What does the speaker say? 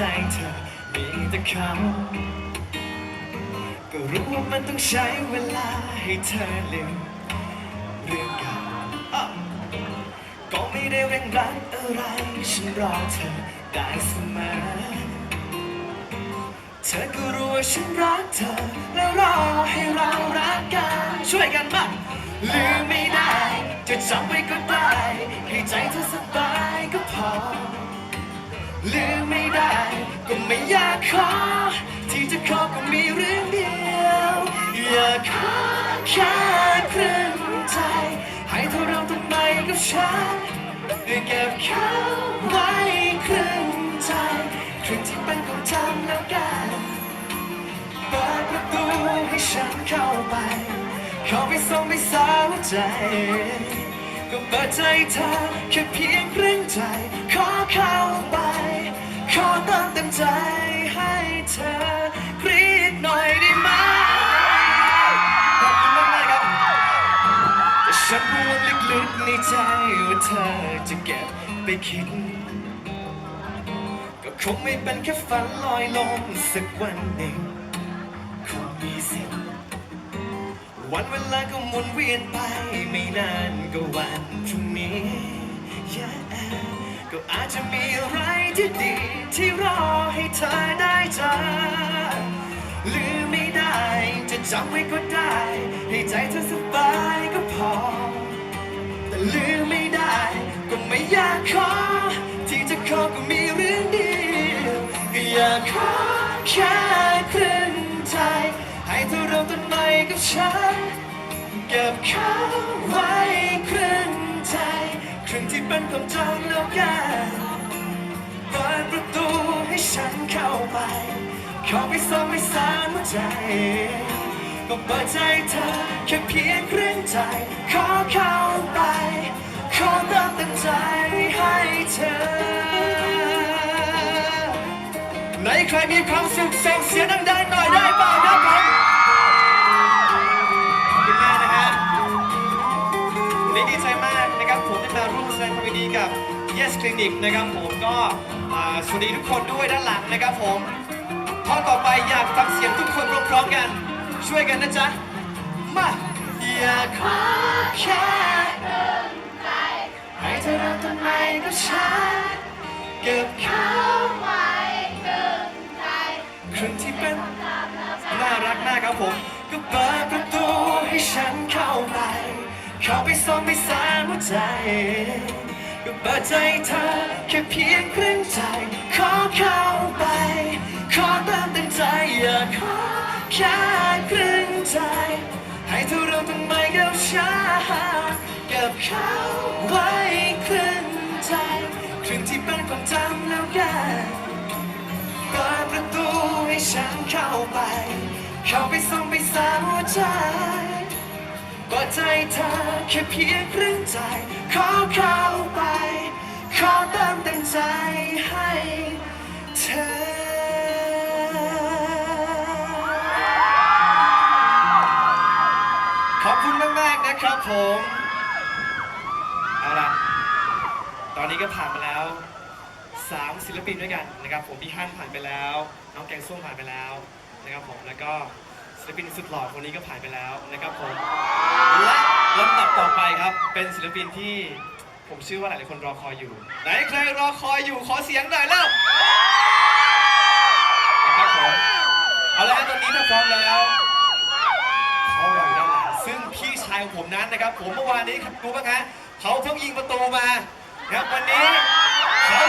แต่เขาก็รู้ว่ามันต้องใช้เวลาให้เธอลืมเรื่องเก่าก็ไม่ได้เร่งรัดอะไรฉันรอเธอได้เสมอเธอก็รู้ว่าฉันรักเธอ แล้วรอให้เรารักกันช่วยกันบ้างลืมไม่ได้ จะจำไว้ก็ได้ ให้ใจเธอสบายก็พอ ลืมไม่ได้ ก็ไม่อยากขอ ที่จะขอก็มีเรื่องเดียว อยากขอแค่ครึ่งใจ ให้เธอเริ่มต้นใหม่กับฉันเก็บเขาไว้ครึ่งใจครึ่งที่เป็นของจำแล้วกันเปิดประตูให้ฉันเข้าไป เข้าไปส่งไปสาวใจ ก็เปิดใจเธอแค่เพียงครึ่งใจ ฉันรู้ลึกๆในใจว่าเธอจะเก็บไปคิด ก็คงไม่เป็นแค่ฝันลอยลมสักวันหนึ่งคงมีสิ้นวันเวลาก็หมุนเวียนไปไม่นานก็วันพรุ่งนี้ yeah ก็อาจจะมีอะไรที่ดี ที่รอให้เธอได้เจอลืมไม่ได้จะจำไว้ก็ได้ ให้ใจเธอสบาย ลืมไม่ได้ ก็ไม่อยากขอ ที่จะขอก็มีเรื่องดีก็อยากขอแค่ครึ่งใจ ให้เธอเริ่มต้นใหม่กับฉัน เก็บเขาไว้ครึ่งใจ ครึ่งที่เป็นความจำแล้วกันเปิดประตูให้ฉันเข้าไปข้าไปส่งไปสานหัวใจก็เปิดใจเธอแค่เพียงครึ่งใจ ขอเขา ใครมีความสุขส่งเสียงดังๆหน่อยได้เปล่าครับผมขอบคุณมากนะฮะวันนี้ดีใจมากนะครับผมได้มาร่วมแสดงความยินดีกับ Yes Clinic นะครับผมก็อ่าสวัสดีทุกคนด้วยด้านหลังนะครับผมท่อนต่อไปอยากฟังเสียงทุกคนพร้อมๆกัน ช่วยกันนะจ๊ะ มาอยากขอแค่ให้เธอริ่มต้นใหม่กับฉันเก็บ นน่ารักมากครับผมก็เปิดประตูให้ฉันเข้าไป เข้าไปส่องไปสานหัวใจ ก็เปิดใจเธอแค่เพียงครึ่งใจ ขอเข้าไป ขอเติมเต็มใจอยากขอแค่ครึ่งใจ ให้เธอเริ่มต้นใหม่กับฉันเก็บเขาไว้ครึ่งใจครึ่งที่เป็นความจำ ฉันเข้าไป เข้าไปส่องไปสาหัวใจเปิดใจเธอแค่เพียงครึ่งใจ ขอเข้าไป ขอเติมเต็มใจให้เธอขอบคุณมาก ๆ นะครับผม เอาล่ะ ตอนนี้ก็ผ่านมาแล้ว สามศิลปินด้วยกันนะครับผมพี่ฮั่นผ่านไปแล้ว น้องแกงส้มผ่านไปแล้วนะครับผมแล้วก็ศิลปินสุดหล่อคนนี้ก็ผ่านไปแล้วนะครับผมและลำดับต่อไปครับเป็นศิลปินที่ผมเชื่อว่าหลายๆคนรอคอยอยู่ ไหนใครรอคอยอยู่ขอเสียงหน่อยแล้วนะครับผมเอาละตอนนี้ถ้าพร้อมแล้วเขารออยู่ด้านหลังซึ่งพี่ชายของผมนั้นนะครับ ผมเมื่อวานนี้ครับรู้ไหมฮะเขาเพิ่งยิงประตูมานะครับวันนี้เขา